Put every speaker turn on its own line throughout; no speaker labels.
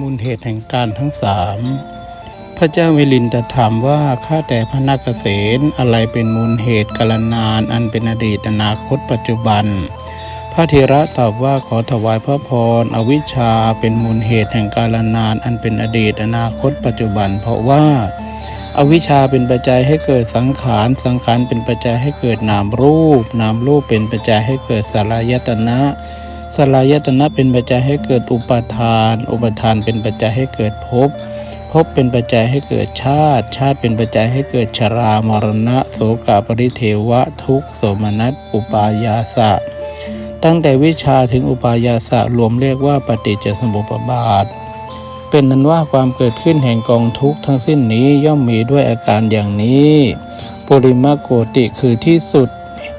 มูลเหตุแห่งการทั้งสามพระเจ้ามิลินจะถามว่าข้าแต่พระนักเกษณอะไรเป็นมูลเหตุกาลนาน อันเป็นอดีตอนาคตปัจจุบัน พระเทระตอบว่าขอถวายพระพรอวิชชาเป็นมูลเหตุแห่งกาลนาน อันเป็นอดีตอนาคตปัจจุบัน เพราะว่าอวิชชาเป็นปัจจัยให้เกิดสังขาร สังขารเป็นปัจจัยให้เกิดนามรูป นามรูปเป็นปัจจัยให้เกิดสลายตนะ สลายตนะเป็นปัจจัยให้เกิดอุปาทาน อุปาทานเป็นปัจจัยให้เกิดภพ ภพเป็นปัจจัยให้เกิดชาติ ชาติเป็นปัจจัยให้เกิดชรามรณะ โสกาปริเทวะ ทุกโสมนัส อุปายาสะ ตั้งแต่วิชาถึงอุปายาสะรวมเรียกว่าปฏิจจสมุปบาท เป็นนั้นว่าความเกิดขึ้นแห่งกองทุกข์ทั้งสิ้นนี้ย่อมมีด้วยอาการอย่างนี้ปุริมาโกติคือที่สุด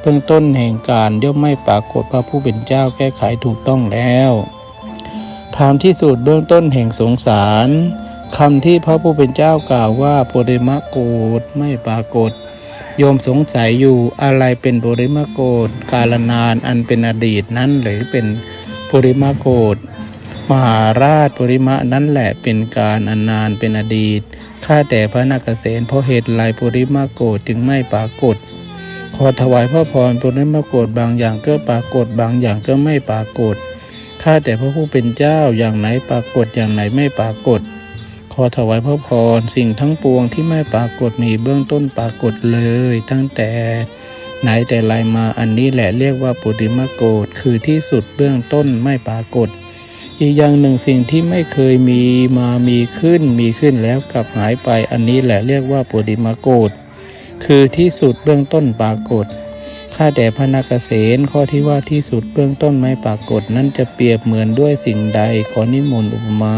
เบื้องต้นแห่งการย่อมไม่ปรากฏพระผู้เป็นเจ้าแก้ไขถูกต้องแล้วถามที่สุดเบื้องต้นแห่งสงสารคำที่พระผู้เป็นเจ้ากล่าวว่าปุริมาโกฏไม่ปรากฏ โยมสงสัยอยู่อะไรเป็นปุริมาโกฏกาลนานอันเป็นอดีตนั้นหรือเป็นปุริมาโกฏมหาราชปริมะนั่นแหละเป็นการอนนานเป็นอดีต ข้าแต่พระนักเกษเพราะเหตุไรปุริมาโกฏจึงไม่ปรากฏ อถวายพระพรปุริมากฏบางอย่างก็ปรากฏบางอย่างก็ไม่ปรากฏข้าแต่พระผู้เป็นเจ้าอย่างไหนปรากฏอย่างไหนไม่ปรากฏ ขอถวายพระพรสิ่งทั้งปวงที่ไม่ปรากฏมีเบื้องต้นปรากฏเลย ตั้งแต่ไหนแต่ไรมาอันนี้แหละเรียกว่าปุริมาโกฏคือที่สุดเบื้องต้นไม่ปรากฏ อีกอย่างหนึ่งสิ่งที่ไม่เคยมีมามีขึ้นมีขึ้นแล้วกลับหายไปอันนี้แหละเรียกว่าปุริมาโกฏ คือที่สุดเบื้องต้นปรากฏ ข้าแต่พระนาคเษนข้อที่ว่าที่สุดเบื้องต้นไม่ปรากฏนั้นจะเปรียบเหมือนด้วยสิ่งใดขอนิมนต์อุปมา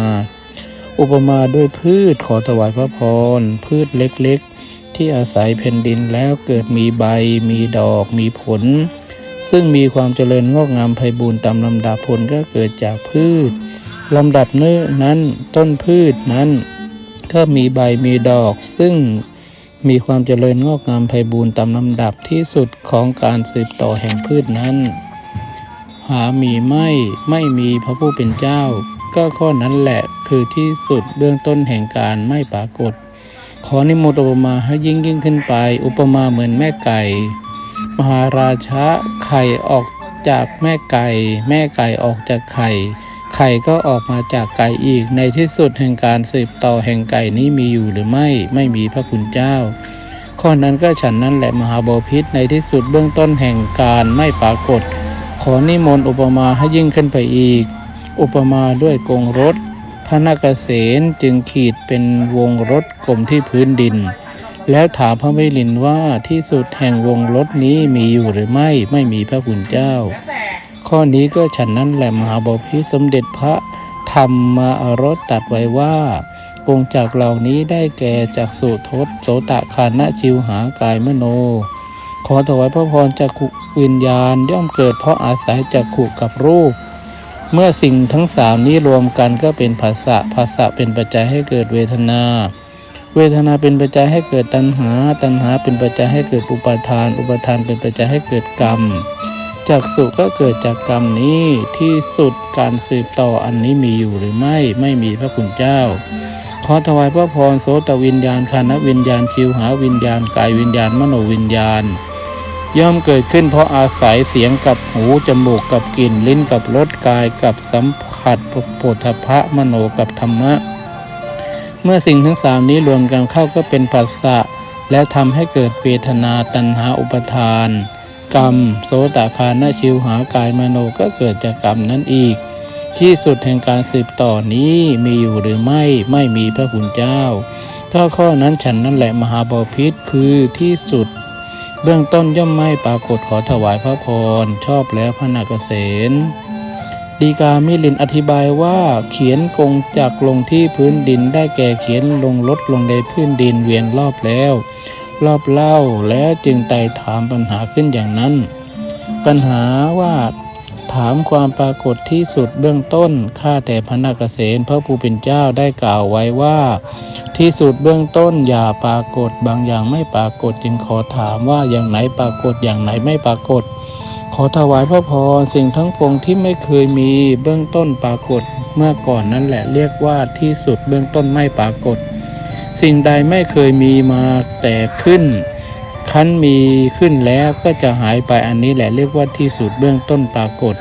อุปมาด้วยพืชขอถวายพระพร พืชเล็กๆ ที่อาศัยแผ่นดินแล้วเกิดมีใบ มีดอก มีผล ซึ่งมีความเจริญงอกงามไพบูรณ์ตามลำดับผลก็เกิดจากพืชลำดับเนื้อนั้นต้นพืชนั้นก็มีใบมีดอกซึ่ง มีความเจริญงอกงามไพบูรณ์ตามลำดับที่สุดของการสืบต่อแห่งพืชนั้น หามีไม่ไม่มีพระผู้เป็นเจ้า ก็ข้อนั้นแหละคือที่สุดเบื้องต้นแห่งการไม่ปรากฏ ขอนิมนต์อุปมาให้ยิ่งยิ่งขึ้นไป อุปมาเหมือนแม่ไก่ มหาราชะไข่ออกจากแม่ไก่ แม่ไก่ออกจากไข่ ไข่ก็ออกมาจากไก่อีก ในที่สุดแห่งการสืบต่อแห่งไก่นี้มีอยู่หรือไม่ไม่มีพระคุณเจ้า ข้อนั้นก็ฉันนั้นแหละมหาบพิษในที่สุดเบื้องต้นแห่งการไม่ปรากฏ ขอนิมนต์อุปมาให้ยิ่งขึ้นไปอีก อุปมาด้วยกงรถพระนาคเษนจึงขีดเป็นวงรถกลมที่พื้นดิน แล้วถามพระมิลินว่าที่สุดแห่งวงรถนี้มีอยู่หรือไม่ไม่มีพระคุณเจ้า ข้อนี้ก็ฉันนั้นแหละมหาบพิสมเด็จพระธรรมารสตัดไว้ว่าวงจากเหล่านี้ได้แก่จากสุทศโสตะคานะจิวหากายมโน ขอถวายพระพรจากขุวิญญาณย่อมเกิดเพราะอาศัยจากขุกับรูป เมื่อสิ่งทั้งสามนี้รวมกันก็เป็นภาษะภาษะเป็นปัจจัยให้เกิดเวทนา เวทนาเป็นปัจจัยให้เกิดตัณหา ตัณหาเป็นปัจจัยให้เกิดอุปาทาน อุปาทานเป็นปัจจัยให้เกิดกรรม จากสุก็เกิดจากกรรมนี้ที่สุดการสืบต่ออันนี้มีอยู่หรือไม่ไม่มีพระคุณเจ้า ขอถวายพระพรโสตวิญญาณคานวิญญาณชิวหาวิญญาณกายวิญญาณมโนวิญญาณ ย่อมเกิดขึ้นเพราะอาศัยเสียงกับหูจมูกกับกลิ่นลิ้นกับรสกายกับสัมผัสโผฏฐะมโนกับธรรมะ เมื่อสิ่งทั้งสามนี้รวมกันเข้าก็เป็นปัสสะแล้วทำให้เกิดเวทนาตัณหาอุปทาน กรรม โสตคานาชิวหากายมโนก็เกิดจากกรรมนั้นอีก ที่สุดแห่งการสืบต่อนี้มีอยู่หรือไม่ไม่มีพระคุณเจ้า ถ้าข้อนั้นฉันนั่นแหละมหาบพิษคือที่สุด เบื้องต้นย่อมไม่ปรากฏขอถวายพระพร ชอบแล้วพระนาคเษนดีกามิลินอธิบายว่าเขียนกงจากลงที่พื้นดินได้แก่เขียนลงลดลงในพื้นดินเวียนรอบแล้ว รอบเล่าแล้วจึงไต่ถามปัญหาขึ้นอย่างนั้น ปัญหาว่าถามความปรากฏที่สุดเบื้องต้น ข้าแต่พระนาคเษนพระผู้เป็นเจ้าได้กล่าวไว้ว่า ที่สุดเบื้องต้นอย่าปรากฏบางอย่างไม่ปรากฏจึงขอถามว่าอย่างไหนปรากฏอย่างไหนไม่ปรากฏ ขอถวายพระพรสิ่งทั้งปวงที่ไม่เคยมีเบื้องต้นปรากฏเมื่อก่อนนั่นแหละเรียกว่าที่สุดเบื้องต้นไม่ปรากฏ สิ่งใดไม่เคยมีมาแต่ขึ้นคันมีขึ้นแล้วก็จะหายไปอันนี้แหละเรียกว่าที่สุดเบื้องต้นปรากฏ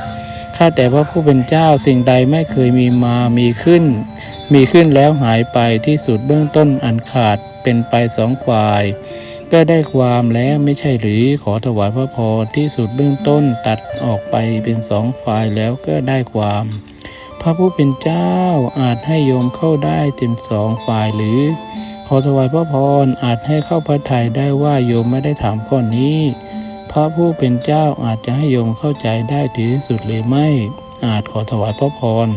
ข้าแต่พระผู้เป็นเจ้าสิ่งใดไม่เคยมีมามีขึ้น มีขึ้นแล้วหายไปที่สุดเบื้องต้นอันขาดเป็นไปสองฝ่าย ก็ได้ความแล้วไม่ใช่หรือขอถวายพระพรที่สุดเบื้องต้นตัดออกไปเป็นสองฝ่ายแล้วก็ได้ความ พระผู้เป็นเจ้าอาจให้โยมเข้าได้เต็มสองฝ่ายหรือ อถวายพระพรอาจให้เข้าพระทัยได้ว่าโยมไม่ได้ถามข้อนี้ พระผู้เป็นเจ้าอาจจะให้โยมเข้าใจได้ถึงที่สุดหรือไม่ อาจขอถวายพระพร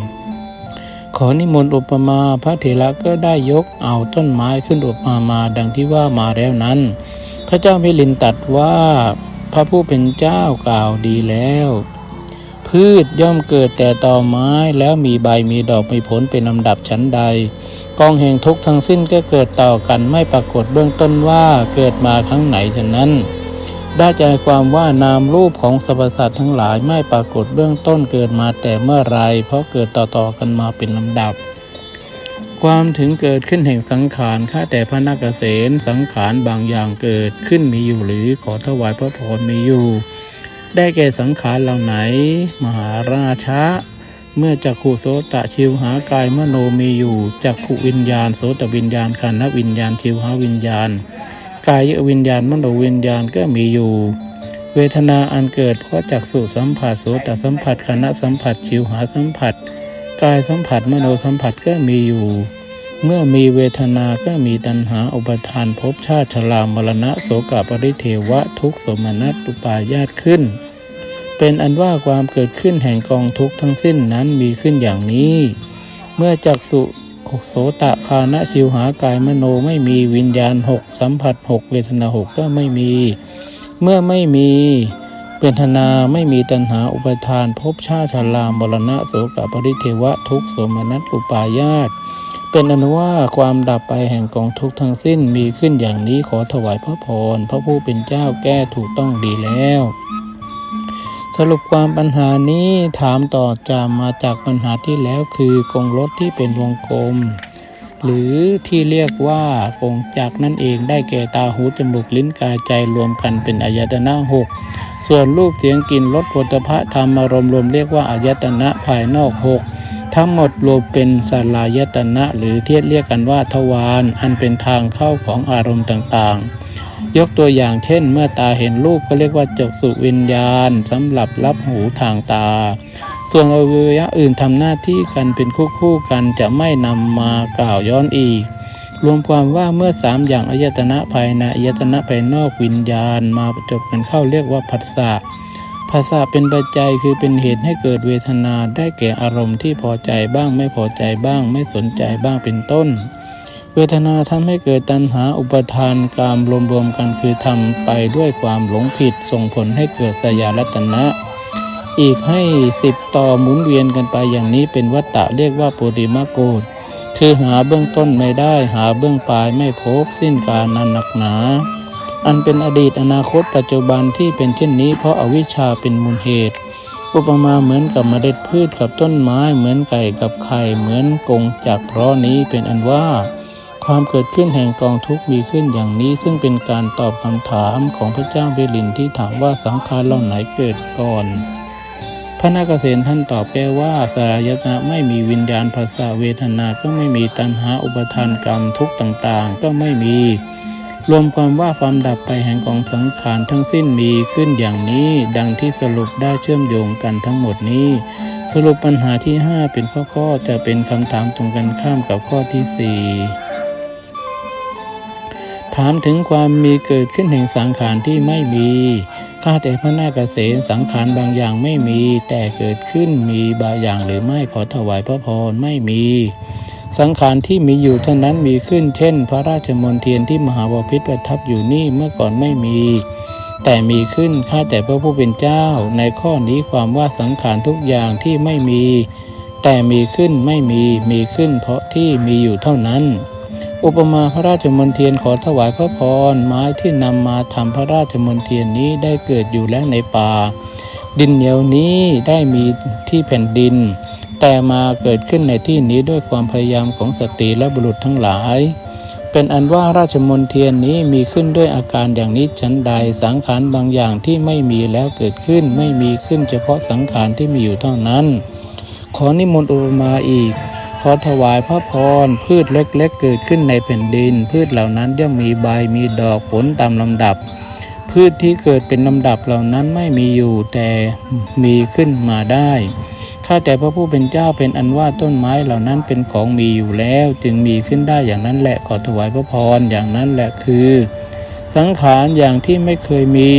ขอนิมนต์อุปมาพระเถระก็ได้ยกเอาต้นไม้ขึ้นอุปมามาดังที่ว่ามาแล้วนั้น พระเจ้ามิลินตัดว่าพระผู้เป็นเจ้ากล่าวดีแล้ว พืชย่อมเกิดแต่ต่อไม้แล้วมีใบมีดอกมีผลเป็นลำดับชั้นใด กองแห่งทุกข์ทั้งสิ้นก็เกิดต่อกันไม่ปรากฏเบื้องต้นว่าเกิดมาครั้งไหนฉะนั้น ได้ใจความว่านามรูปของสรรพสัตว์ทั้งหลายไม่ปรากฏเบื้องต้นเกิดมาแต่เมื่อไรเพราะเกิดต่อๆกันมาเป็นลำดับ ความถึงเกิดขึ้นแห่งสังขารข้าแต่พระนักเกษณสังขารบางอย่างเกิดขึ้นมีอยู่หรือขอถวายพระพรมีอยู่ ได้แก่สังขารเหล่าไหน มหาราชะ เมื่อจักขุโสตะชิวหากายมโนมีอยู่จักขุวิญญาณโสตวิญญาณขันธวิญญาณชิวหาวิญญาณ กายวิญญาณมโนวิญญาณก็มีอยู่ เวทนาอันเกิดเพราะจักสุสัมผัสโสตสัมผัสคณะสัมผัสชิวหาสัมผัส กายสัมผัสมโนสัมผัสก็มีอยู่ เมื่อมีเวทนาก็มีตัณหาอุปทานภพชาติชรามรณะโสกปริเทวะทุกโสมนัสอุปาญาตขึ้น เป็นอันว่าความเกิดขึ้นแห่งกองทุกข์ทั้งสิ้นนั้นมีขึ้นอย่างนี้ เมื่อจักสุโสตะคานะชิวหากายมโนไม่มีวิญญาณหกสัมผัสหกเวทนาหกก็ไม่มี เมื่อไม่มีเวทนาไม่มีตัณหาอุปทานภพชาติชรามรณะโสกปริเทวะทุกโสมนัสอุปาญาตเป็นอนุว่าความดับไปแห่งกองทุกทั้งสิ้นมีขึ้นอย่างนี้ขอถวายพระพรพระผู้เป็นเจ้าแก้ถูกต้องดีแล้ว สรุปความปัญหานี้ถามต่อจากมาจากปัญหาที่แล้วคือกงรถที่เป็นวงกลม หรือที่เรียกว่ากงจักนั่นเองได้แก่ตาหูจมูกลิ้นกายใจรวมกันเป็นอายตนะหกส่วนรูปเสียงกลิ่นรสผลิภะธรรมอารมณ์รวมเรียกว่าอายตนะภายนอกหกทั้งหมดรวมเป็นสลายตนะ หรือเทียบเรียกกันว่าทวารอันเป็นทางเข้าของอารมณ์ต่างๆ ยกตัวอย่างเช่น เมื่อตาเห็นรูปก็เรียกว่าจักษุวิญญาณสำหรับรับหูทางตา ส่วนอวัยวะอื่นทำหน้าที่กันเป็นคู่ๆกันจะไม่นำมากล่าวย้อนอีก รวมความว่าเมื่อสามอย่างอายตนะภายในอายตนะภายนอกวิญญาณมาประจบกันเข้าเรียกว่าผัสสะภาษาเป็นปัจจัยคือเป็นเหตุให้เกิดเวทนาได้แก่อารมณ์ที่พอใจบ้างไม่พอใจบ้าง ไม่สนใจบ้างเป็นต้น เวทนาทำให้เกิดตัณหาอุปทานกามรวมๆกันคือทำไปด้วยความหลงผิดส่งผลให้เกิดสยารัตนะ อีกให้สิบต่อหมุนเวียนกันไปอย่างนี้เป็นวัตตะเรียกว่าปุริมาโกฏคือหาเบื้องต้นไม่ได้หาเบื้องปลายไม่พบสิ้นการนันหนักหนา อันเป็นอดีตอนาคตปัจจุบันที่เป็นเช่นนี้ เพราะอาวิชชาเป็นมูลเหตุอุปมาเหมือนกับเมล็ดพืชกับต้นไม้เหมือนไก่กับไข่เหมือนกงจากเพราะนี้เป็นอันว่า ความเกิดขึ้นแห่งกองทุกข์มีขึ้นอย่างนี้ ซึ่งเป็นการตอบคำถามของพระเจ้าเบลินที่ถามว่าสังขารเหล่าไหนเกิดก่อน พระนาคเษนท่านตอบแก้ว่าสารยตนะไม่มีวิญญาณภาษาเวทนาก็ไม่มีตัณหาอุปทานกรรมทุกต่างๆ ก็ไม่มี รวมความว่าความดับไปแห่งกองสังขารทั้งสิ้นมีขึ้นอย่างนี้ ดังที่สรุปได้เชื่อมโยงกันทั้งหมดนี้สรุปปัญหาที่ 5 เป็นข้อๆจะเป็นคำถามตรงกันข้ามกับข้อที่ 4 ถามถึงความมีเกิดขึ้นแห่งสังขารที่ไม่มีข้าแต่พระนาคเษนสังขารบางอย่างไม่มี แต่เกิดขึ้นมีบางอย่างหรือไม่ขอถวายพระพรไม่มี สังขารที่มีอยู่เท่านั้นมีขึ้น เช่น พระราชมนเทียนที่มหาวพิตรประทับอยู่นี่เมื่อก่อนไม่มี แต่มีขึ้นข้าแต่พระผู้เป็นเจ้า ในข้อนี้ความว่าสังขารทุกอย่างที่ไม่มี แต่มีขึ้นไม่มีมีขึ้นเพราะที่มีอยู่เท่านั้น อุปมาพระราชมนเทียนขอถวายพระพรไม้ที่นำมาทำพระราชมนเทียนนี้ได้เกิดอยู่แล้วในป่า ดินเหนียวนี้ได้มีที่แผ่นดิน แต่มาเกิดขึ้นในที่นี้ด้วยความพยายามของสตรีและบุรุษทั้งหลาย เป็นอันว่าราชมนเทียนนี้มีขึ้นด้วยอาการอย่างนี้ชั้นใดสังขารบางอย่างที่ไม่มีแล้วเกิดขึ้นไม่มีขึ้นเฉพาะสังขารที่มีอยู่เท่านั้น ขอนิมนต์อุปมาอีก ขอถวายพระพรพืชเล็กๆเกิดขึ้นในแผ่นดิน พืชเหล่านั้นย่อมมีใบมีดอกผลตามลำดับ พืชที่เกิดเป็นลำดับเหล่านั้นไม่มีอยู่แต่มีขึ้นมาได้ข้าแต่พระผู้เป็นเจ้าเป็นอันว่าต้นไม้เหล่านั้นเป็นของมีอยู่แล้ว จึงมีขึ้นได้อย่างนั้นแหละขอถวายพระพรอย่างนั้นแหละคือ สังขารอย่างที่ไม่เคยมี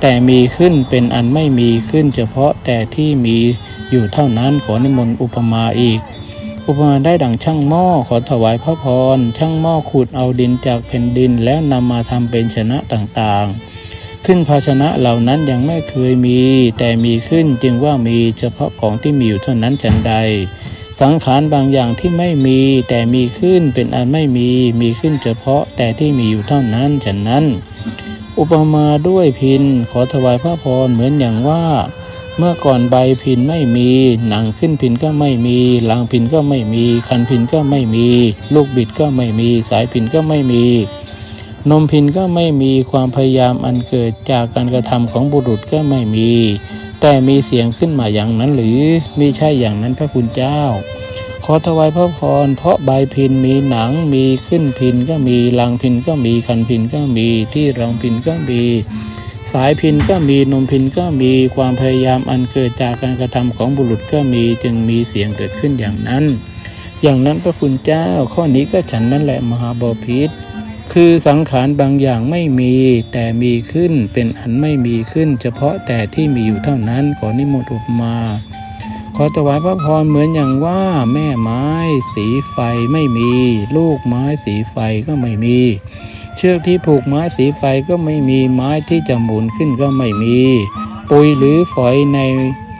แต่มีขึ้นเป็นอันไม่มีขึ้น เฉพาะแต่ที่มีอยู่เท่านั้นขอนิมนต์อุปมาอีก อุปมาได้ดังช่างหม้อขอถวายพระพร ช่างหม้อขุดเอาดินจากแผ่นดินแล้วนำมาทำเป็นชนะต่างๆ ขึ้นภาชนะเหล่านั้นยังไม่เคยมี แต่มีขึ้นจึงว่ามีเฉพาะของที่มีอยู่เท่านั้นฉันใด สังขารบางอย่างที่ไม่มี แต่มีขึ้นเป็นอันไม่มีมีขึ้นเฉพาะแต่ที่มีอยู่เท่านั้นฉันนั้น อุปมาด้วยพินขอถวายพระพรเหมือนอย่างว่า เมื่อก่อนใบพินไม่มี หนังขึ้นพินก็ไม่มีหลังพินก็ไม่มี คันพินก็ไม่มี ลูกบิดก็ไม่มี สายพินก็ไม่มี นมพินก็ไม่มีความพยายามอันเกิดจากการกระทำของบุรุษก็ไม่มี แต่มีเสียงขึ้นมาอย่างนั้นหรือมิใช่อย่างนั้นพระคุณเจ้า ขอถวายพระพรเพราะใบพินมีหนังมีขึ้นพินก็มีลังพินก็มีคันพินก็มีที่รองพินก็มี สายพินก็มีนมพินก็มีความพยายามอันเกิดจากการกระทำของบุรุษก็มีจึงมีเสียงเกิดขึ้นอย่างนั้น อย่างนั้นพระคุณเจ้าข้อนี้ก็ฉันนั่นแหละมหาบาพิษคือสังขารบางอย่างไม่มีแต่มีขึ้นเป็นอันไม่มีขึ้น เฉพาะแต่ที่มีอยู่เท่านั้นขอนิมนต์อุปมา ขอถวายพระพรเหมือนอย่างว่าแม่ไม้ สีไฟไม่มี ลูกไม้สีไฟก็ไม่มี เชือกที่ผูกไม้สีไฟก็ไม่มีไม้ที่จะหมุนขึ้นก็ไม่มี ปุยหรือฝอยใน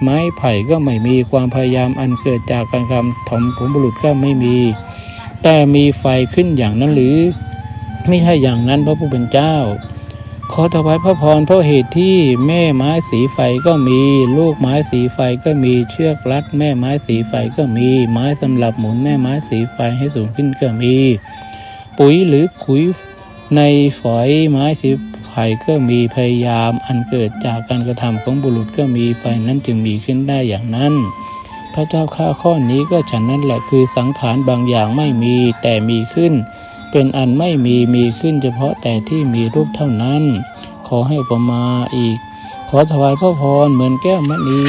ไม้ไผ่ก็ไม่มีความพยายามอันเกิดจากการกระทำของบุรุษก็ไม่มี แต่มีไฟขึ้นอย่างนั้นหรือ ไม่ใช่อย่างนั้นพระผู้เป็นเจ้า ขอถวายพระพรเพราะเหตุที่แม่ไม้สีไฟก็มี ลูกไม้สีไฟก็มีเชือกรัดแม่ไม้สีไฟก็มี ไม้สำหรับหมุนแม่ไม้สีไฟให้สูงขึ้นก็มี ปุ๋ยหรือขุย ในฝอยไม้สีไฟก็มีพยายามอันเกิดจากการกระทำของบุรุษก็มีไฟนั้นจึงมีขึ้นได้อย่างนั้น พระเจ้าข้าข้อนี้ก็ฉันนั้นแหละคือสังขารบางอย่างไม่มีแต่มีขึ้น เป็นอันไม่มีมีขึ้นเฉพาะแต่ที่มีรูปเท่านั้น ขอให้อุปมาอีก ขอถวายพระพรเหมือนแก้วมณี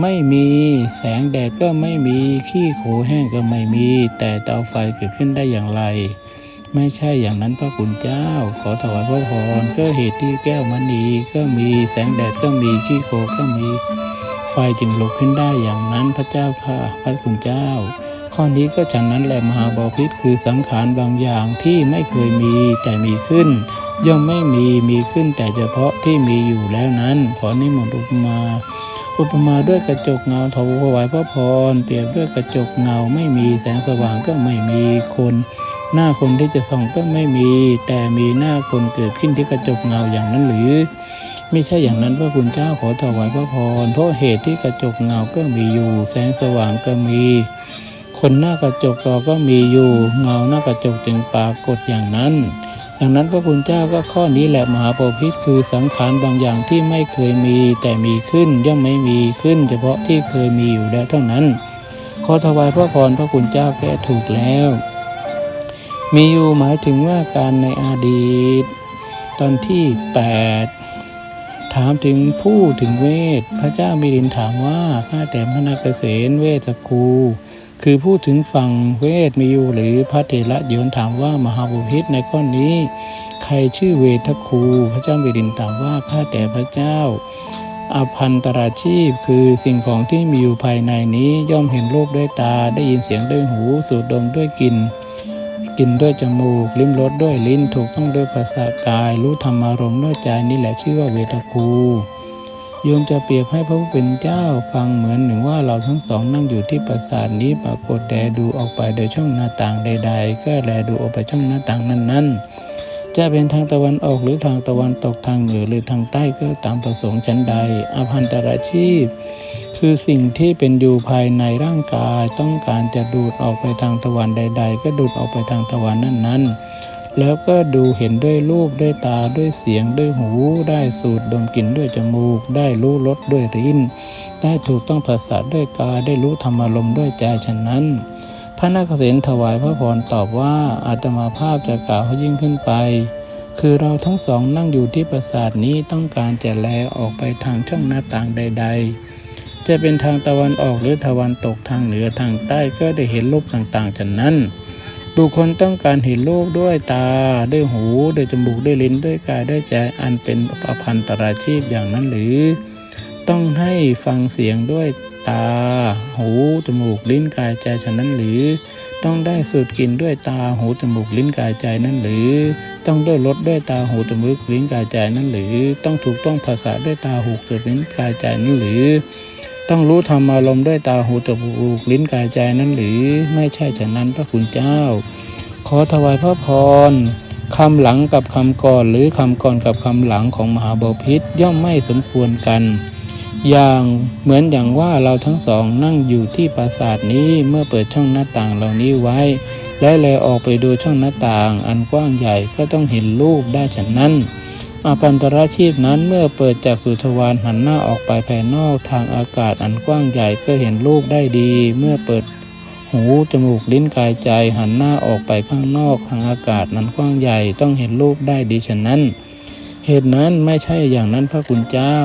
ไม่มีแสงแดดก็ไม่มีขี้โขแห้งก็ไม่มี แต่เตาไฟเกิดขึ้นได้อย่างไร ไม่ใช่อย่างนั้นพระคุณเจ้า ขอถวายพระพรก็เหตุที่แก้วมณีก็มีแสงแดดก็มีขี้โคก็มี ไฟจึงลุกขึ้นได้อย่างนั้นพระเจ้าค่ะพระคุณเจ้า ข้อนี้ก็ฉะนั้นแหละมหาบาพิษคือสังขารบางอย่างที่ไม่เคยมีแต่มีขึ้น ย่อมไม่มีมีขึ้นแต่เฉพาะที่มีอยู่แล้วนั้น ขอนิมนต์อุปมาอุปมาด้วยกระจกเงาถวายพระพรเปรียบด้วยกระจกเงาไม่มีแสงสว่างก็ไม่มีคน หน้าคนที่จะส่องก็ไม่มี แต่มีหน้าคนเกิดขึ้นที่กระจกเงาอย่างนั้นหรือ ไม่ใช่อย่างนั้นพระคุณเจ้าขอถวายพระพรเพราะเหตุที่กระจกเงาก็มีอยู่ แสงสว่างก็มี คนหน้ากระจกเราก็มีอยู่ เงาหน้ากระจกจึงปรากฏอย่างนั้นดังนั้นพระคุณเจ้าก็ข้อนี้แหละมหาโพธิคือสังขารบางอย่างที่ไม่เคยมี แต่มีขึ้นย่อมไม่มีขึ้น เฉพาะที่เคยมีอยู่แล้วเท่านั้น ขอถวายพระพรพระคุณเจ้าแก้ถูกแล้ว มีอยู่หมายถึงว่าการในอดีต ตอนที่ 8 ถามถึงผู้ถึงเวท พระเจ้ามิลินถามว่าข้าแต่พระนาคเษนเวสคูคือพูดถึงฝั่งเวทมีอยู่หรือพระเถระโยนถามว่ามหาบุพิษในข้อนี้ ใครชื่อเวทคู พระเจ้ามิลินตอบว่าข้าแต่พระเจ้าอภันตราชีพคือสิ่งของที่มีอยู่ภายในนี้ย่อมเห็นรูปด้วยตาได้ยินเสียงด้วยหู สูดดมด้วยกลิ่น กินด้วยจมูก ลิ้มรสด้วยลิ้น ถูกต้องด้วยภาษากาย รู้ธรรมารมณ์ด้วยใจนี่แหละชื่อว่าเวทคูโยมจะเปรียบให้พระผู้เป็นเจ้าฟังเหมือนหนึ่งว่าเราทั้งสองนั่งอยู่ที่ปราสาทนี้ปรากฏแลดูออกไปโดยช่องหน้าต่างใด ๆ ก็แลดูออกไปช่องหน้าต่างนั้นๆ จะเป็นทางตะวันออกหรือทางตะวันตกทางเหนือหรือทางใต้ก็ตามประสงค์ชั้นใดอภันตราชีพ คือสิ่งที่เป็นอยู่ภายในร่างกายต้องการจะดูดออกไปทางตะวันใด ๆ ก็ดูดออกไปทางตะวันนั้นๆ แล้วก็ดูเห็นด้วยรูปด้วยตาด้วยเสียงด้วยหู ได้สูดดมกลิ่นด้วยจมูก ได้รู้รสด้วยลิ้นได้ถูกต้องภาษาทด้วยกายได้รู้ธรรมารมด้วยใจฉะนั้น พระนักเษนถวายพระพรตอบว่าอาตมาภาพจะกล่าวให้ยิ่งขึ้นไปคือเราทั้งสองนั่งอยู่ที่ปราสาทนี้ต้องการจะแลออกไปทางช่องหน้าต่างใด ๆ จะเป็นทางตะวันออกหรือตะวันตกทางเหนือทางใต้ก็ได้เห็นรูปต่างๆฉะนั้น บุคคลต้องการเห็นโลกด้วยตาด้วยหูด้วยจมูกด้วยลิ้นด้วยกายด้วยใจอันเป็นอภันตราชีพอย่างนั้นหรือ ต้องให้ฟังเสียงด้วยตา หูจมูกลิ้นกายใจฉะนั้นหรือ ต้องได้สูดกลิ่นด้วยตาหูจมูกลิ้นกายใจนั้นหรือ ต้องได้รสด้วยตาหูจมูกลิ้นกายใจนั้นหรือ ต้องถูกต้องภาษาด้วยตาหูจมูกลิ้นกายใจนั้นหรือ ต้องรู้ธรรมอารมณ์ด้วยตาหูจมูกลิ้นกายใจนั้นหรือไม่ใช่ฉะนั้นพระคุณเจ้า ขอถวายพระพรคำหลังกับคำก่อนหรือคำก่อนกับคำหลังของมหาบพิษย่อมไม่สมควรกัน อย่างเหมือนอย่างว่าเราทั้งสองนั่งอยู่ที่ปราสาทนี้เมื่อเปิดช่องหน้าต่างเหล่านี้ไว้ และแลออกไปดูช่องหน้าต่าง อันกว้างใหญ่ก็ต้องเห็นรูปได้ฉะนั้น อาปันตราชีพนั้นเมื่อเปิดจากสุทวารหันหน้าออกไปภายนอกทางอากาศอันกว้างใหญ่ก็เห็นรูปได้ดี เมื่อเปิดหูจมูกลิ้นกายใจหันหน้าออกไปข้างนอกทางอากาศนั้นกว้างใหญ่ต้องเห็นรูปได้ดีฉะนั้น เหตุนั้นไม่ใช่อย่างนั้นพระคุณเจ้า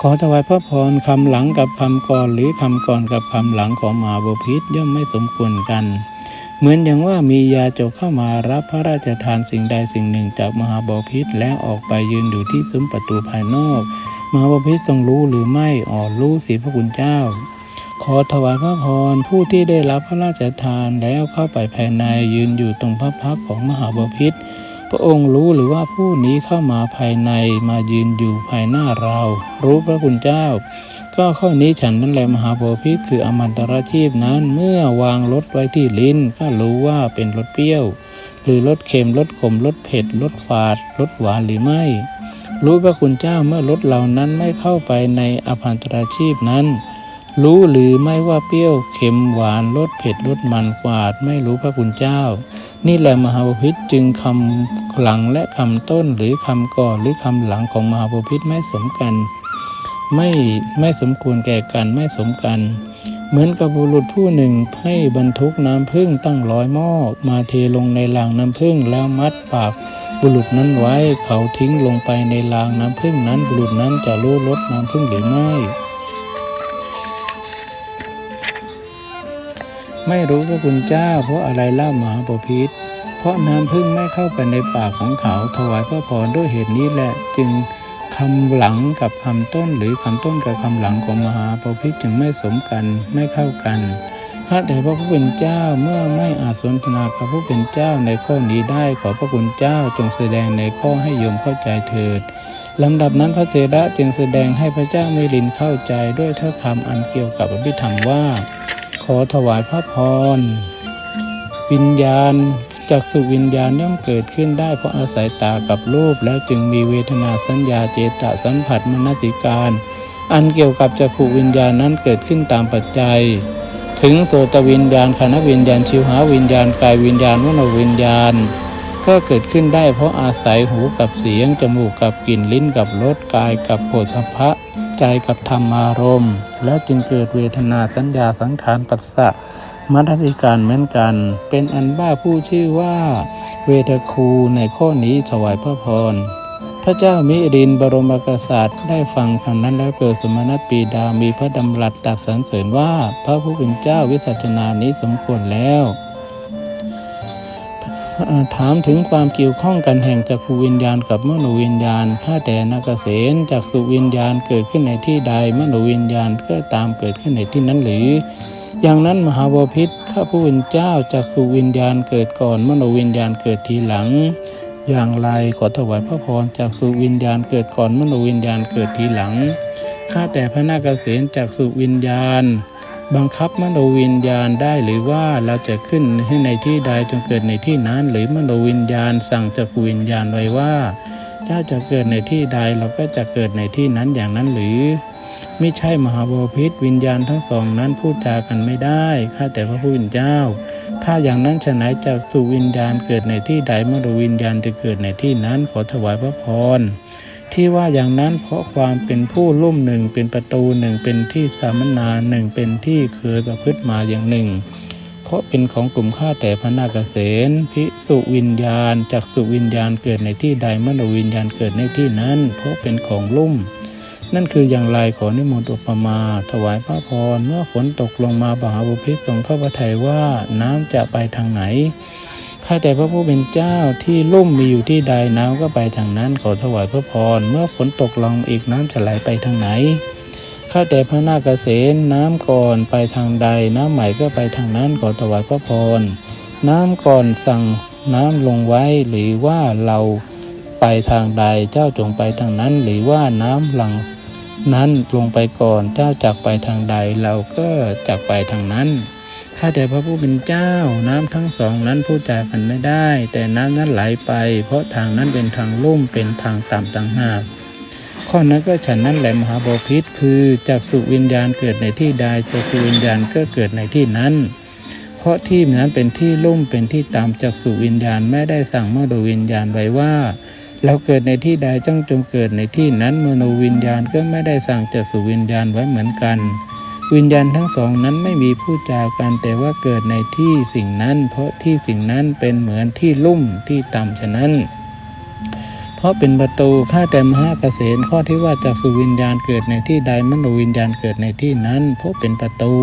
ขอถวายพระพรคำหลังกับคำก่อนหรือคำก่อนกับคำหลังของมหาบพิษย่อมไม่สมควรกัน เหมือนอย่างว่ามียาจกเข้ามารับพระราชทานสิ่งใดสิ่งหนึ่งจากมหาบพิษแล้วออกไปยืนอยู่ที่ซุ้มประตูภายนอก มหาบพิษทรงรู้หรือไม่อ๋อรู้สิพระคุณเจ้า ขอถวายพระพรผู้ที่ได้รับพระราชทานแล้วเข้าไปภายในยืนอยู่ตรงพระพักของมหาบพิษพระองค์รู้หรือว่าผู้นี้เข้ามาภายในมายืนอยู่ภายหน้าเรา รู้พระคุณเจ้า ก็ข้อนี้ฉันนั่นแหละมหาโพธิคืออมันตรชีพนั้น เมื่อวางรสไว้ที่ลิ้น ก็รู้ว่าเป็นรสเปรี้ยว หรือรสเค็มรสขมรสเผ็ดรสฝาดรสหวานหรือไม่ รู้พระคุณเจ้าเมื่อรสเหล่านั้นไม่เข้าไปในอภันตราชีพนั้น รู้หรือไม่ว่าเปรี้ยวเค็มหวานรสเผ็ดรสมันฝาดไม่รู้พระคุณเจ้า นี่แหละมหาบพิษจึงคำหลังและคำต้นหรือคำก่อนหรือคำหลังของมหาบพิษไม่สมกัน ไม่ไม่สมควรแก่กันไม่สมกัน เหมือนกับบุรุษผู้หนึ่งให้บรรทุกน้ำพึ่งตั้งร้อยหม้อมาเทลงในรางน้ำพึ่งแล้วมัดปาก บุรุษนั้นไว้เขาทิ้งลงไปในรางน้ำพึ่งนั้น บุรุษนั้นจะรู้รสน้ำพึ่งหรือไม่ไม่รู้พระคุณเจ้าเพราะอะไรเล่ามหาปพิธเพราะน้ำพึ่งไม่เข้าไปในปากของเขาถวายพระพรด้วยเหตุนี้แหละจึง คำหลังกับคำต้นหรือคำต้นกับคำหลังของมหาปพิจึงไม่สมกันไม่เข้ากันข้าแต่พระผู้เป็นเจ้าเมื่อไม่อาจสนทนากับผู้เป็นเจ้าในข้อนี้ได้ขอพระคุณเจ้าจงแสดงในข้อให้โยมเข้าใจเถิดลำดับนั้นพระเจระจึงแสดงให้พระเจ้ามิลินเข้าใจด้วยถ้อยคำอันเกี่ยวกับอภิธรรมว่า ขอถวายพระพรวิญญาณ จากสุวิญญาณย่อมเกิดขึ้นได้เพราะอาศัยตากับรูป แล้วจึงมีเวทนาสัญญาเจตสัมผัสมนสิการ อันเกี่ยวกับจักขวิญญาณนั้นเกิดขึ้นตามปัจจัย ถึงโสตวิญญาณคณวิญญาณชิวหาวิญญาณกายวิญญาณวโนวิญญาณ ก็เกิดขึ้นได้เพราะอาศัยหูกับเสียงจมูกกับกลิ่นลิ้นกับรสกายกับโผฏฐัพพะใจกับธรรมารมณ์ แล้วจึงเกิดเวทนาสัญญาสังขารปัสสะ มัทสิการเหมือนกัน เป็นอันบ้าผู้ชื่อว่า เวทคูในข้อนี้ถวายพระพร พระเจ้ามิรินบรมกษัตริย์ได้ฟังคำนั้นแล้วเกิดสมณปีดามีพระดำรัสตรัสสรรเสริญว่าพระผู้เป็นเจ้าวิสัชนานี้สมควรแล้วถามถึงความเกี่ยวข้องกันแห่งจักรวิญญาณกับมโนวิญญาณ ข้าแต่นักเกษณจักสุวิญญาณเกิดขึ้นในที่ใด มโนวิญญาณก็ตามเกิดขึ้นในที่นั้นหรือ อย่างนั้นมหาวพิษข้าผู้เป็นเจ้าจักสุวิญญาณเกิดก่อนมโนวิญญาณเกิดทีหลัง อย่างไรขอถวายพระพรจากสุวิญญาณเกิดก่อนมโนวิญญาณเกิดทีหลังข้าแต่พระนาคเษนจากสุวิญญาณ บังคับมโนวิญญาณได้หรือว่าเราจะขึ้นให้ในที่ใดจงเกิดในที่นั้น หรือมโนวิญญาณสั่งจักวิญญาณไว้ว่า เจ้าจะเกิดในที่ใดเราก็จะเกิดในที่นั้นอย่างนั้นหรือ ไม่ใช่มหาบพิษวิญญาณทั้งสองนั้นพูดจากันไม่ได้ข้าแต่พระผู้เป็นเจ้า ถ้าอย่างนั้นฉะไหนจากสุวิญญาณเกิดในที่ใดมโนวิญญาณจะเกิดในที่นั้นขอถวายพระพรที่ว่าอย่างนั้นเพราะความเป็นผู้ลุ่มหนึ่งเป็นประตูหนึ่งเป็นที่สามนาหนึ่งเป็นที่เคยประพฤติมาอย่างหนึ่ง เพราะเป็นของกลุ่มข้าแต่พระนาคเษนพิสุวิญญาณจากสุวิญญาณเกิดในที่ใดมโนวิญญาณเกิดในที่นั้น เพราะเป็นของลุ่ม นั่นคืออย่างไรขอนิมนต์อุปมา ถวายพระพร เมื่อฝนตกลงมาบาหาบุพิษทรงพระประทัยว่าน้ำจะไปทางไหน ข้าแต่พระผู้เป็นเจ้าที่ลุ่มมีอยู่ที่ใดน้ำก็ไปทางนั้นขอถวายพระพร เมื่อฝนตกลงอีกน้ำจะไหลไปทางไหน ข้าแต่พระนาคเกษนน้ำก่อนไปทางใด น้ำใหม่ก็ไปทางนั้นขอถวายพระพร น้ำก่อนสั่งน้ำลงไว้หรือว่าเราไปทางใดเจ้าจงไปทางนั้นหรือว่าน้ำหลัง นั้นลงไปก่อนเจ้าจากไปทางใดเราก็จากไปทางนั้นข้าแต่พระผู้เป็นเจ้าน้ำทั้งสองนั้นพูดจากันไม่ได้ แต่น้ำนั้นไหลไป เพราะทางนั้นเป็นทางลุ่มเป็นทางต่ำต่างหากข้อนั้นก็ฉันนั้นแหละมหาบพิษคือจากสุวิญญาณเกิดในที่ใดจากสุวิญญาณก็เกิดในที่นั้น เพราะที่นั้นเป็นที่ลุ่มเป็นที่ต่ำจากสุวิญญาณไม่ได้สั่งมโนวิญญาณไว้ว่า เราเกิดในที่ใดจ้องจงเกิดในที่นั้นมโนวิญญาณก็ไม่ได้สั่งจากสุวิญญาณไว้เหมือนกัน วิญญาณทั้งสองนั้นไม่มีผู้จากันแต่ว่าเกิดในที่สิ่งนั้น เพราะที่สิ่งนั้นเป็นเหมือนที่ลุ่มที่ต่ำฉะนั้น เพราะเป็นประตูข้าแต่มหาเกษตรข้อที่ว่าจากสุวิญญาณเกิดในที่ใดมโนวิญญาณเกิดในที่นั้น เพราะเป็นประตู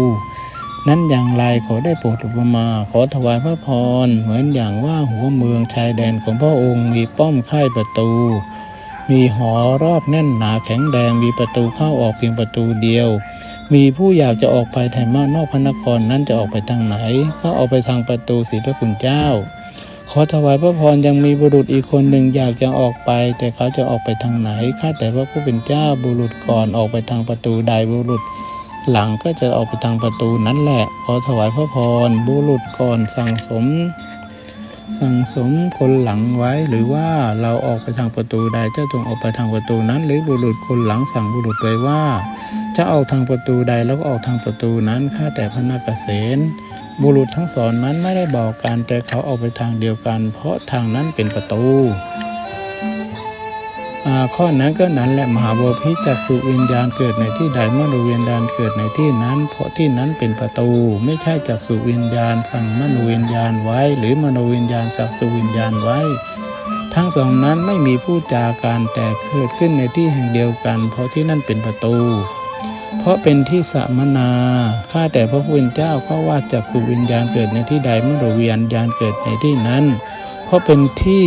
นั้นอย่างไรขอได้โปรดอุปมา ขอถวายพระพร เหมือนอย่างว่าหัวเมืองชายแดนของพระองค์มีป้อมค่ายประตู มีหอรอบแน่นหนาแข็งแรงมีประตูเข้าออกเพียงประตูเดียว มีผู้อยากจะออกไปไทยมานอกพระนครนั้นจะออกไปทางไหน ก็ออกไปทางประตูศรีพระคุณเจ้า ขอถวายพระพรยังมีบุรุษอีกคนหนึ่งอยากจะออกไป แต่เขาจะออกไปทางไหนข้าแต่พระผู้เป็นเจ้าบุรุษก่อนออกไปทางประตูใดบุรุษ หลังก็จะออกไปทางประตูนั้นแหละ ขอถวายพระพรบุรุษก่อนสั่งสม สั่งสมคนหลังไว้หรือว่าเราออกไปทางประตูใดเจ้าจงออกไปทางประตูนั้น หรือบุรุษคนหลังสั่งบุรุษไว้ว่า จะออกทางประตูใดแล้วก็ออกทางประตูนั้นข้าแต่พระนาคเษนบุรุษทั้งสองนั้นไม่ได้บอกกันแต่เขาออกไปทางเดียวกัน เพราะทางนั้นเป็นประตู ข้อนั้นก็นั้นแหละมหาบพิจากสุวิญญาณเกิดในที่ใดมโนวิญญาณเกิดในที่นั้น เพราะที่นั้นเป็นประตู ไม่ใช่จากสุวิญญาณ สั่งมโนวิญญาณไว้ หรือมโนวิญญาณสักสุวิญญาณไว้ ทั้งสองนั้นไม่มีผู้จากันแต่เกิดขึ้นในที่แห่งเดียวกัน เพราะที่นั่นเป็นประตู เพราะเป็นที่สัมนาข้าแต่พระผู้เป็นเจ้าเพราะว่าจากสุวิญญาณเกิดในที่ใดมโนวิญญาณเกิดในที่นั้น ราะเป็นที่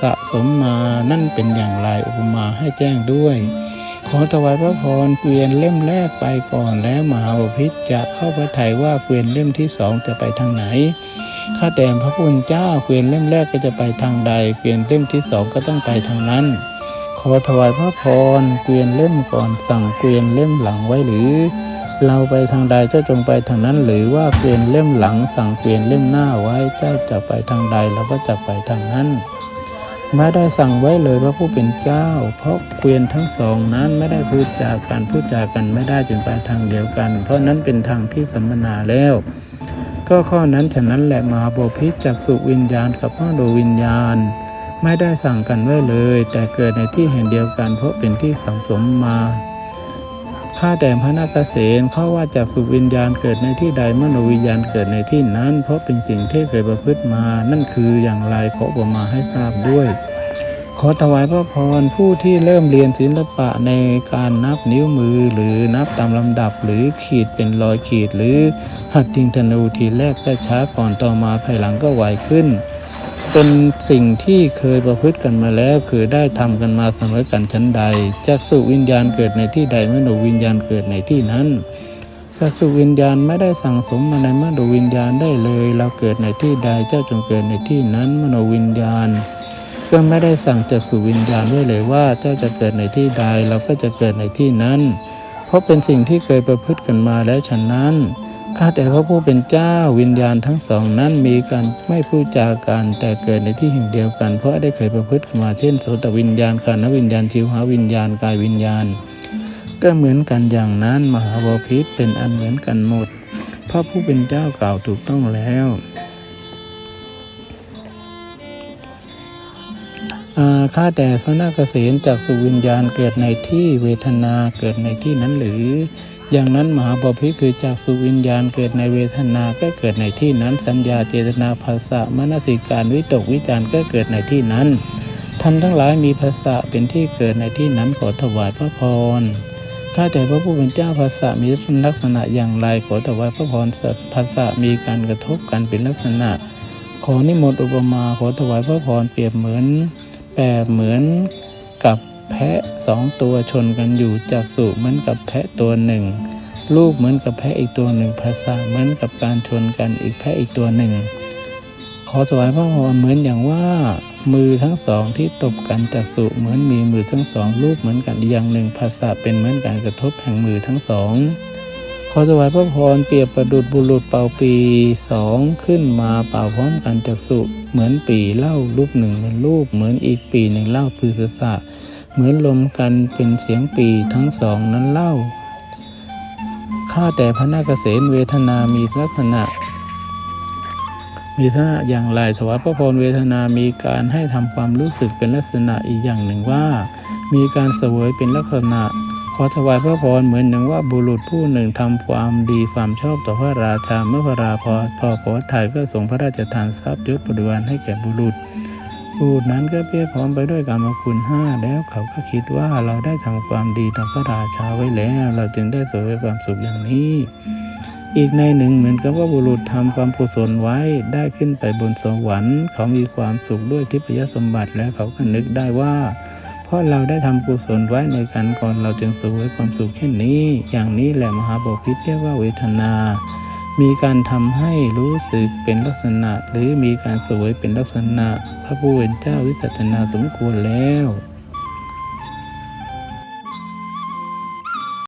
สะสมมานั่นเป็นอย่างไรอุปมาให้แจ้งด้วย ขอถวายพระพรเกวียนเล่มแรกไปก่อนแล้วมหาบพิตรจะเข้าพระทัยว่าเกวียนเล่มที่สองจะไปทางไหนข้าแต่พระผู้เป็นเจ้าเกวียนเล่มแรกก็จะไปทางใดเกวียนเล่มที่สองก็ต้องไปทางนั้น ขอถวายพระพรเกวียนเล่มก่อนสั่งเกวียนเล่มหลังไว้หรือ เราไปทางใดเจ้าจงไปทางนั้น หรือว่าเกวียนเล่มหลังสั่งเกวียนเล่มหน้าไว้เจ้าจะไปทางใดเราก็จะไปทางนั้นไม่ได้สั่งไว้เลยพระผู้เป็นเจ้า เพราะเกวียนทั้งสองนั้นไม่ได้พูดจากันพูดจากันไม่ได้จึงไปทางเดียวกัน เพราะนั้นเป็นทางที่สัมมนาแล้ว ก็ข้อนั้นฉะนั้นแหละมหาบพิจากสุวิญญาณกับมโนวิญญาณ ไม่ได้สั่งกันไว้เลย แต่เกิดในที่แห่งเดียวกัน เพราะเป็นที่สังสมมา ข้าแต่พระนาคเษนเขาว่าจากสุวิญญาณเกิดในที่ใดมโนวิญญาณเกิดในที่นั้น เพราะเป็นสิ่งที่เคยประพฤติมา นั่นคืออย่างไรขออุปมาให้ทราบด้วย ขอถวายพระพรผู้ที่เริ่มเรียนศิลปะในการนับนิ้วมือหรือนับตามลำดับหรือขีดเป็นรอยขีดหรือหัดยิงธนูทีแรกก็ช้าก่อนต่อมาภายหลังก็ไวขึ้น เป็นสิ่งที่เคยประพฤติกันมาแล้ว คือได้ทำกันมาเสมอกันชั้นใดจากสุวิญญาณเกิดในที่ใดมโนวิญญาณเกิดในที่นั้นสักสุวิญญาณไม่ได้สั่งสมมาในมโนวิญญาณได้เลย เราเกิดในที่ใดเจ้าจงเกิดในที่นั้นมโนวิญญาณ ก็ไม่ได้สั่งจากสุวิญญาณไว้เลยว่าเจ้าจะเกิดในที่ใดเราก็จะเกิดในที่นั้น เพราะเป็นสิ่งที่เคยประพฤติกันมาแล้วฉะนั้น ข้าแต่พระผู้เป็นเจ้าวิญญาณทั้งสองนั้นมีการไม่พูดจากันแต่เกิดในที่แห่งเดียวกัน เพราะได้เคยประพฤติมาเช่นโสตวิญญาณขานวิญญาณชิวหาวิญญาณกายวิญญาณ ก็เหมือนกันอย่างนั้นมหาบพิษเป็นอันเหมือนกันหมด พระผู้เป็นเจ้ากล่าวถูกต้องแล้วข้าแต่พระนาคเษนจากสุวิญญาณเกิดในที่เวทนาเกิดในที่นั้นหรือ อย่างนั้นมหาบพิคือจากสุวิญญาณเกิดในเวทนาก็เกิดในที่นั้น สัญญาเจตนาภาษามนสิการวิตกวิจารก็เกิดในที่นั้นทำทั้งหลายมีภาษาเป็นที่เกิดในที่นั้นขอถวายพระพรข้าแต่พระผู้เป็นเจ้าภาษามีลักษณะอย่างไรขอถวายพระพรภาษามีการกระทบกันเป็นลักษณะ ขอนิมนต์อุปมาขอถวายพระพรเปรียบเหมือนแปรเหมือนกับ แพะสองตัวชนกันอยู่จากสุเหมือนกับแพะตัวหนึ่ง ลูกเหมือนกับแพะอีกตัวหนึ่งภาษาเหมือนกับการชนกันอีกแพะอีกตัวหนึ่ง ขอถวายพระพรเหมือนอย่างว่า มือทั้งสองที่ตบกันจากสุเหมือนมีมือทั้งสองลูกเหมือนกันอย่างหนึ่งภาษาเป็นเหมือนการกระทบแห่งมือทั้งสองขอถวายพระพรเปรียบประดุดบุรุษเป่าปีสองขึ้นมาเป่าพร้อมกันจากสุเหมือนปีเล่าลูกหนึ่งเป็นลูกเหมือนอีกปีหนึ่งเล่าปือภาษา เหมือนลมกันเป็นเสียงปีทั้งสองนั้นเล่า ข้าแต่พระนาคเษนเวทนามีลักษณะ มีลักษณะอย่างไรถวายพระพรเวทนามีการให้ทำความรู้สึกเป็นลักษณะอีกอย่างหนึ่งว่า มีการเสวยเป็นลักษณะขอถวายพระพรเหมือนอย่างว่าบุรุษผู้หนึ่งทำความดีความชอบต่อพระราชาเมื่อพระราพอพอพอถ่ายก็ส่งพระราชทานทรัพย์ยศบริวารให้แก่บุรุษ บุรุษนั้นก็เพียรพร้อมไปด้วยกรรมคุณห้าแล้วเขาก็คิดว่าเราได้ทำความดีต่อพระราชาไว้แล้ว เราจึงได้สวยความสุขอย่างนี้ อีกในหนึ่งเหมือนกับว่าบุรุษทำความกุศลไว้ได้ขึ้นไปบนสวรรค์ เขามีความสุขด้วยทิพยสมบัติและเขาก็นึกได้ว่า เพราะเราได้ทำกุศลไว้ในการก่อนเราจึงสวยความสุขเช่นนี้ อย่างนี้แหละมหาบพิตรเรียกว่าเวทนา มีการทำให้รู้สึกเป็นลักษณะ หรือมีการสวยเป็นลักษณะ พระผู้เป็นเจ้าวิสัชนาสมควรแล้ว